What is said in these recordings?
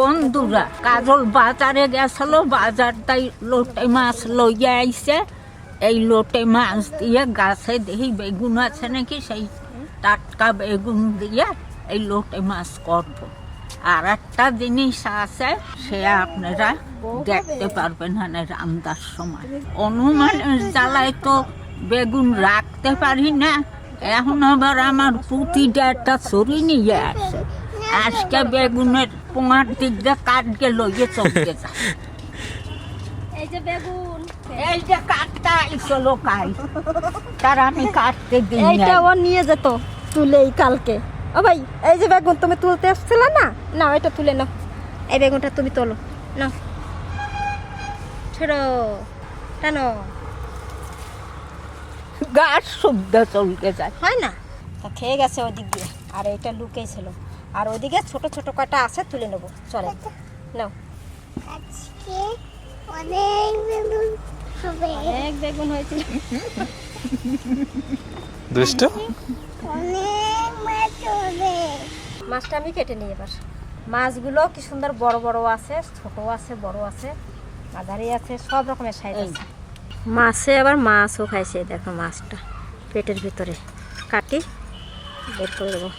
বন্ধুরা, কাজল বাজারে গেছিল বাজার তাই লোটে মাছ লইয়া আইছে। এই লোটে মাছ দিয়ে গাছে দেখি বেগুন আছে নাকি, সেই টাটকা বেগুন দিয়ে এই লোটে মাছ করব। আর একটা জিনিস আছে, সে আপনারা দেখতে পারবেন মানে রান্দার সময়। অনুমানের জ্বালায় তো বেগুন রাখতে পারি না, এখন আবার আমার পুঁতিটা একটা ছড়ি নিয়ে আসে। আজকে বেগুনের পোঙার দিক দিয়ে কাটকে লইয়ে চলতে যায়। এই যে বেগুন। এই যে কাটটা চলো কাই। তার আমি কাটতে দিই এইটা ও নিয়ে যেত তুলেই কালকে। ও ভাই এই যে বেগুন তুমি তুলতে এসছিলে না? না এটা তুলে নাও। এই বেগুনটা তুমি তোলো। নাও। ছোড়ো। টানো। গাছ শুদ্ধ চলতে যায়। হয় না? তা খেয়ে গেছে ওদিক দিয়ে। আর এইটা লুকেই ছিল আর ওদিকে ছোট ছোট কয়টা আছে তুলে নেব। চলে নাও। আজকে অনেক বেলুন হবে। অনেক বেগুন হয়েছিল। দুষ্ট? অনেক মাছ হবে। মাছটা আমি কেটে নিই এবার। মাছগুলো কি সুন্দর বড় বড় আছে ছোট আছে বড় আছে মাঝারি আছে সব রকমের সাইজ আছে। মাছে আবার মাছও খাইছে দেখো মাছটা পেটের ভিতরে। কাটি বের করে দেবো এই না না না করব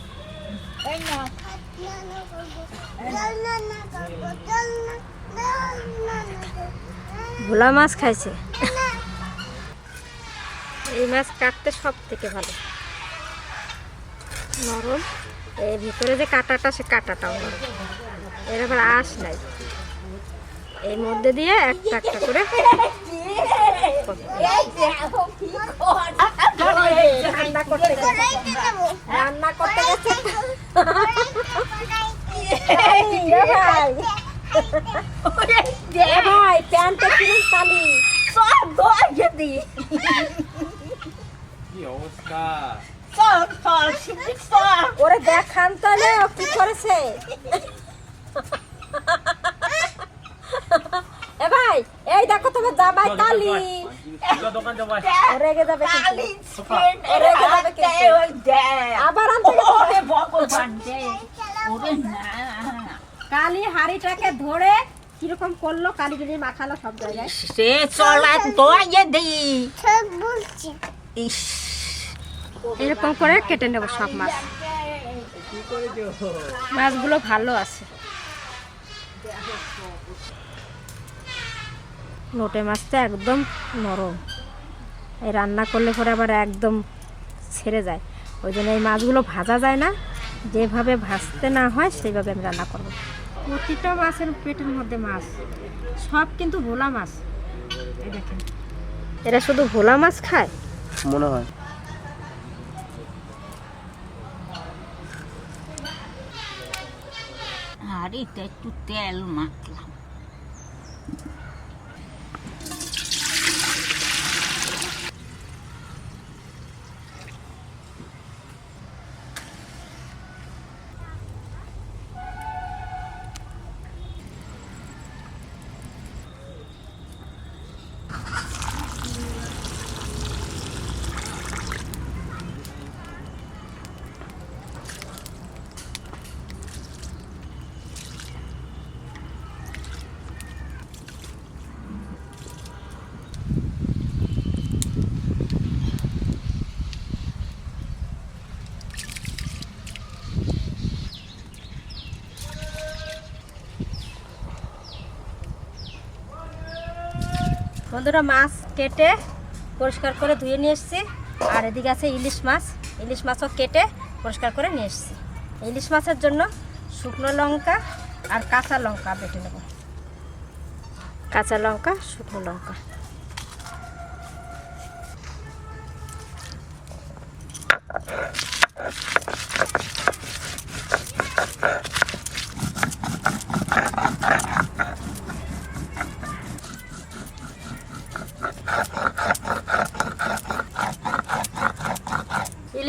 জল না না করব জল না জল না না করব। ভোলা মাছ খাইছে। এই মাছ কাটতে সব থেকে ভালো। নরম। এর ভিতরে যে কাঁটাটা সে কাঁটাটাও নরম। এর আবার আঁশ নাই। এর মধ্যে দিয়ে একটা একটা করে রান্না করতে গেছে। রান্না করতে গেছে ভাই প্যান্টে কিরম কালি সব ধরে দিই কি অবস্থা? সব সব সব। ওরে দেখান তাহলে ও কি করেছে? এ ভাই এই দেখো তোমার জামাই কালি। আবার কালি হাড়িটাকে ধরে কীরকম করল কালি যদি মাখালো সব জায়গায়? সে চলা দিই। এরকম করে কেটে নেব সব মাছ। মাছগুলো ভালো আছে। লোটে মাছটা একদম নরম। এই রান্না করলে পরে আবার একদম ছেড়ে যায়। ওই জন্য এই মাছগুলো ভাজা যায় না। যেভাবে ভাজতে না হয় সেইভাবে আমি রান্না করব। প্রতিটা মাছের পেটের মধ্যে মাছ সব কিন্তু ভোলা মাছ। এই দেখেন। এরা শুধু ভোলা মাছ খায়? মনে হয়। হাড়িতে একটু তেল মাখলাম। বন্ধুরা, মাছ কেটে পরিষ্কার করে ধুয়ে নিয়ে এসেছি। আর এদিকে আছে ইলিশ মাছ। ইলিশ মাছও কেটে পরিষ্কার করে নিয়ে এসেছি। ইলিশ মাছের জন্য শুকনো লঙ্কা আর কাঁচা লঙ্কা বেটে নেব। কাঁচা লঙ্কা, শুকনো লঙ্কা।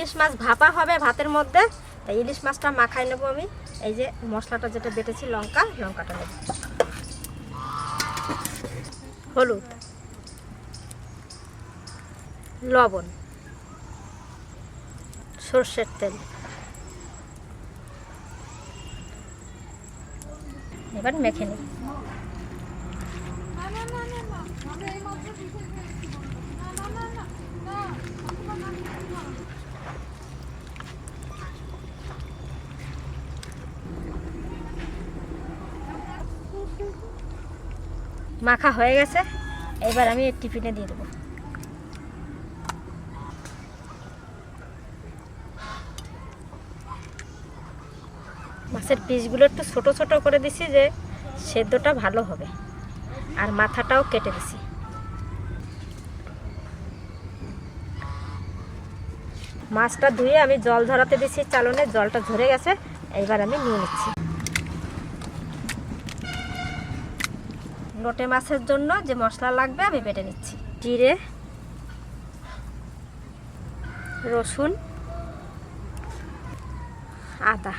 ইলিশ মাছ ভাপা হবে ভাতের মধ্যে। তাই ইলিশ মাছটা মাখাই নেব আমি। এই যে মশলাটা যেটা বেটেছি, লঙ্কা লঙ্কাটা নেব। হলুদ, লবণ, সর্ষের তেল। এবার মেখে নিই। মাখা হয়ে গেছে। এবার আমি টিফিনে দিয়ে দেবো। মাছের পিসগুলো একটু ছোট ছোট করে দিছি যে সেদ্ধটা ভালো হবে। আর মাথাটাও কেটে দিছি। মাছটা ধুয়ে আমি জল ধরাতে দিছি, চালনে জলটা ঝরে গেছে। এইবার আমি নিয়ে নিচ্ছি। লোটে মাছের জন্য যে মশলা লাগবে আমি বেটে নিচ্ছি। জিরে, রসুন, আদা,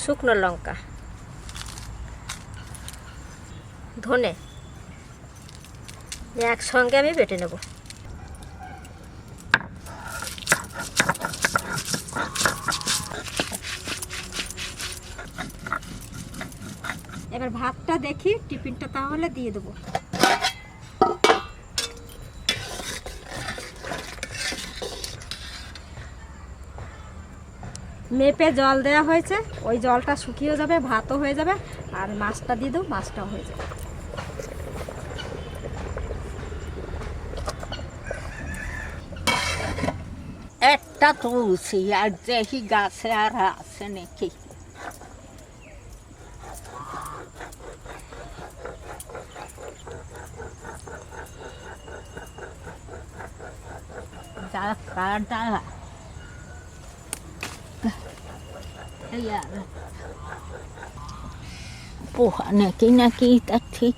শুকনো লঙ্কা, ধনে। একসঙ্গে আমি বেটে নেব এবার ভাতটা দেখি, টিফিনটা তাহলে দিয়ে দেবো। মেপে জল দেওয়া হয়েছে, ওই জলটা শুকিয়ে যাবে, ভাতও হয়ে যাবে, আর মাছটা দিয়ে দেবো, মাছটাও হয়ে যাবে। একটা তুলসী, আর দেখি গাছে আর আছে নাকি? যা কাটা এই আর পোহা নাকি নাকি তা ঠিক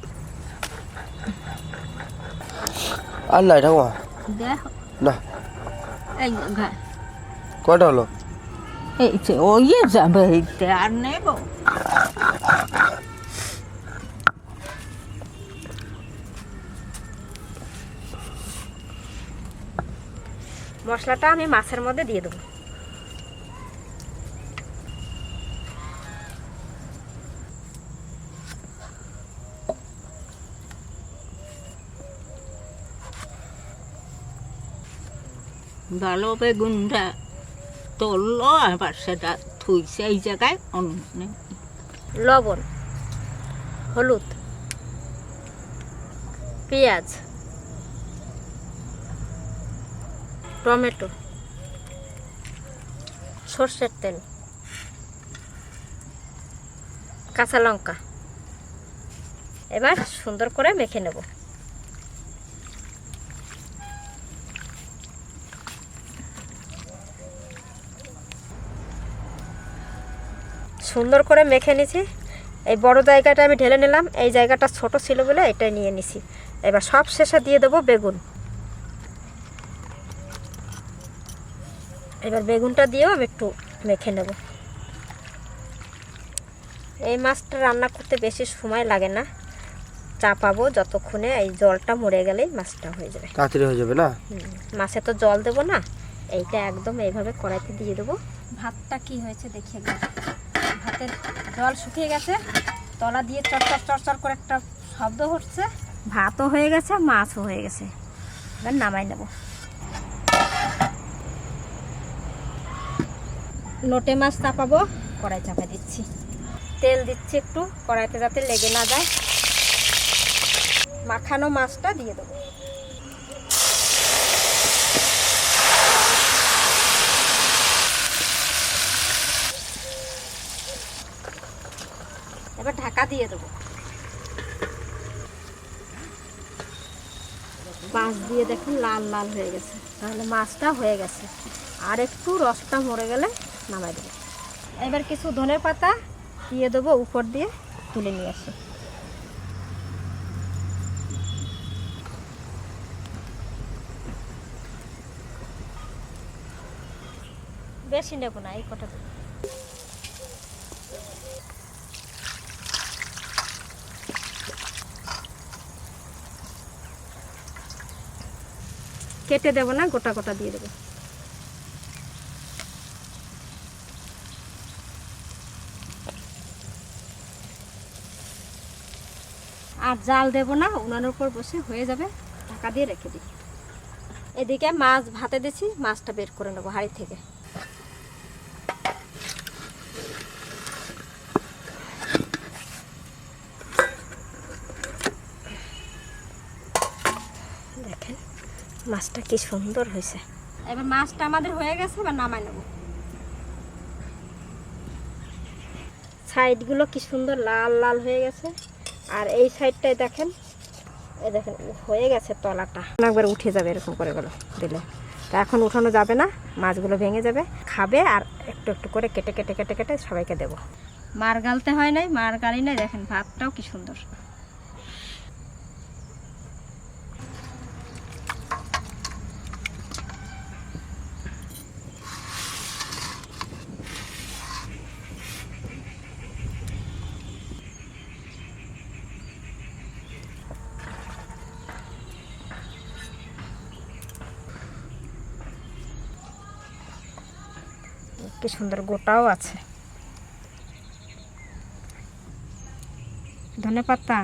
আর নাই ঠাকুমা দেখ না এই জায়গায় কয়টা হলো এই যে ওই যাবে এইতে আর নেব মশলাটা আমি মাছের মধ্যে দিয়ে দেবো। ভালো বেগুনটা তুললো আবার সেটা থুইছে এই জায়গায়। অন্য লবণ হলুদ পেঁয়াজ। টমেটো, সর্ষের তেল, কাঁচা লঙ্কা। এবার সুন্দর করে মেখে নেব। সুন্দর করে মেখে নিছি। এই বড় জায়গাটা আমি ঢেলে নিলাম। এই জায়গাটা ছোট ছিল বলে এটা নিয়ে নিছি। এবার সব শেষে দিয়ে দেবো বেগুন। এবার বেগুনটা দিয়েও আমি একটু মেখে নেব। এই মাছটা রান্না করতে বেশি সময় লাগে না। চাপাবো যতক্ষণে এই জলটা মরে গেলেই মাছটা হয়ে যাবে। তাড়াতাড়ি হয়ে যাবে না? মাছে তো জল দেবো না এইটা একদম এইভাবে কড়াইতে দিয়ে দেবো। ভাতটা কি হয়েছে দেখিয়ে গেল ভাতের জল শুকিয়ে গেছে তলা দিয়ে চরচর চরচর করে একটা শব্দ হচ্ছে। ভাতও হয়ে গেছে মাছও হয়ে গেছে। এবার নামাই নেব। লোটে মাছ চাপাবো, কড়াই চাপা দিচ্ছি। তেল দিচ্ছি একটু, কড়াইতে যাতে লেগে না যায়। মাখানো মাছটা দিয়ে দেবো। এবার ঢাকা দিয়ে দেবো। মাছ দিয়ে দেখুন লাল লাল হয়ে গেছে। তাহলে মাছটা হয়ে গেছে। আর একটু রসটা মরে গেলে নামাই দেবো। এবার কিছু ধনে পাতা দিয়ে দেবো, উপর দিয়ে তুলে নিয়ে আসি। বেশি নেব না, এই কটা কেটে দেবো না, গোটা গোটা দিয়ে দেবো। আর জাল দেব না, উনানের উপর বসে হয়ে যাবে, ঢাকা দিয়ে রেখে দিই। এদিকে মাছ ভাতে দিছি, মাছটা বের করে নেব হাঁড়ি থেকে। দেখেন, মাছটা কি সুন্দর হয়েছে। এবার মাছটা আমাদের হয়ে গেছে, এবার নামাই নেব। সাইডগুলো কি সুন্দর, লাল লাল হয়ে গেছে। আর এই সাইডটায় দেখেন এই দেখেন হয়ে গেছে তলাটা। একবার উঠে যাবে এরকম করে গেলো দিলে। তা এখন উঠানো যাবে না মাছগুলো ভেঙে যাবে খাবে আর একটু একটু করে কেটে কেটে কেটে কেটে সবাইকে দেবো। মার গালতে হয় নাই মার গালি নাই দেখেন ভাতটাও কি সুন্দর। কি সুন্দর গোটাও আছে। ধনে পাতা?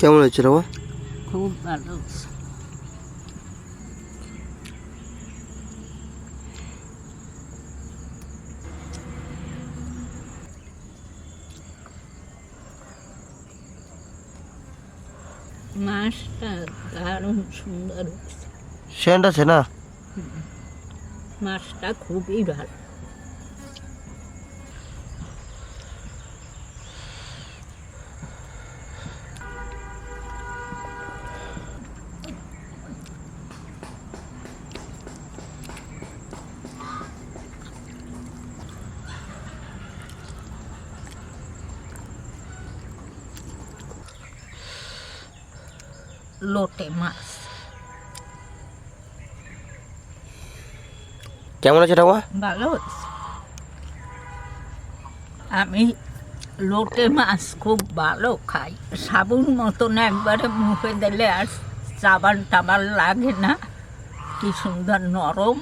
কেমন হয়েছে রে মা খুব ভালো মাছটা দারুণ সুন্দর হয়েছে। সেন্ট আছে না? মাছটা খুবই ভালো। লোটে মাছ। কেমন আছে ঠাকুমা? ভালো আমি লোটে মাছ খুব ভালো খাই। সাবুন মতন একবারে মুখে দিলে আর সাবান টাবার লাগে না। কি সুন্দর নরম।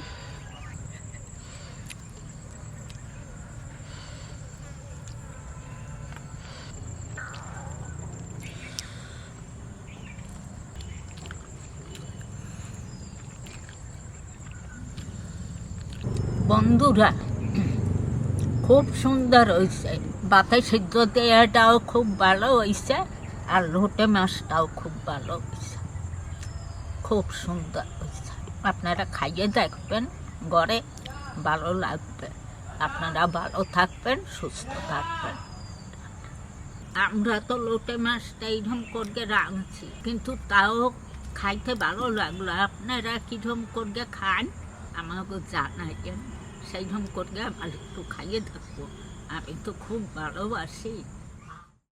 বন্ধুরা, খুব সুন্দর হয়েছে বাতে সিদ্ধ দেওয়াটাও খুব ভালো হয়েছে আর লোটে মাছটাও খুব ভালো হয়েছে খুব সুন্দর হয়েছে আপনারা খাইয়ে দেখবেন, গড়ে ভালো লাগবে। আপনারা ভালো থাকবেন, সুস্থ থাকবেন। আমরা তো লোটে মাছটা এইরকম করে রাঁধছি, কিন্তু তাও খাইতে ভালো লাগল। আপনারা কীরকম করে খান, আমাকে জানাইবেন সেইরকম করে আমার একটু খাইয়ে থাকব। আমি তো খুব ভালোবাসি।